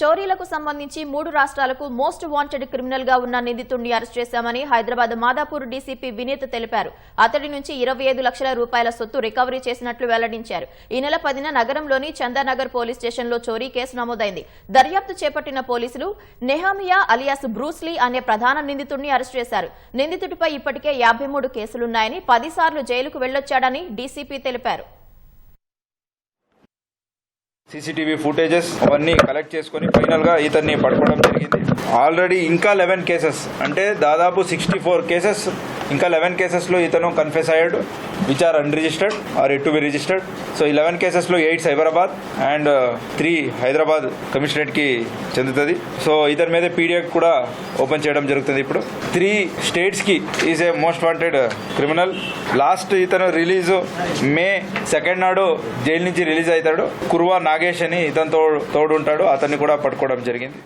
చోరీలకు సంబంధించి మూడు రాష్ట్రాలకు మోస్ట్ వాంటెడ్ క్రిమినల్గా ఉన్న నిందితుడిని అరెస్ట్ చేశామని హైదరాబాద్ మాదాపూర్ డీసీపీ వినీత్ తెలిపారు. అతడి నుంచి ఇరవై ఐదు లక్షల రూపాయల సొత్తు రికవరీ చేసినట్లు వెల్లడించారు. ఈ నెల పదిన నగరంలోని చందానగర్ పోలీస్ స్టేషన్లో చోరీ కేసు నమోదైంది. దర్యాప్తు చేపట్టిన పోలీసులు నెహామియా అలియాస్ బ్రూస్లీ అనే ప్రధాన నిందితుడిని అరెస్ట్ చేశారు. నిందితుడిపై ఇప్పటికే యాభై మూడు కేసులున్నాయని పదిసార్లు జైలుకు వెళ్ళొచ్చాడని డీసీపీ తెలిపారు. సీసీటీవీ ఫుటేజెస్ అవన్నీ కలెక్ట్ చేసుకొని ఫైనల్గా ఇతన్ని పట్టుకోవడం జరిగింది. ఆల్రెడీ ఇంకా లెవెన్ కేసెస్ అంటే దాదాపు సిక్స్టీ ఫోర్ కేసెస్ ఇంకా లెవెన్ కేసెస్లో ఇతను కన్ఫెస్ అయ్యాడు. Which are unregistered or yet to be registered so ఈ లెవెన్ కేసెస్లో eight Cyberabad and three Hyderabad కమిషనరేట్కి చెందుతుంది. సో ఇతని మీద పీడిఎఫ్ కూడా ఓపెన్ చేయడం జరుగుతుంది ఇప్పుడు. త్రీ స్టేట్స్కి is a most wanted criminal last ఇతను రిలీజ్ మే సెకండ్ నాడు జైలు నుంచి రిలీజ్ అవుతాడు. కుర్వా నాగేష్ అని ఇతను తోడు తోడుంటాడు అతన్ని కూడా పట్టుకోవడం జరిగింది.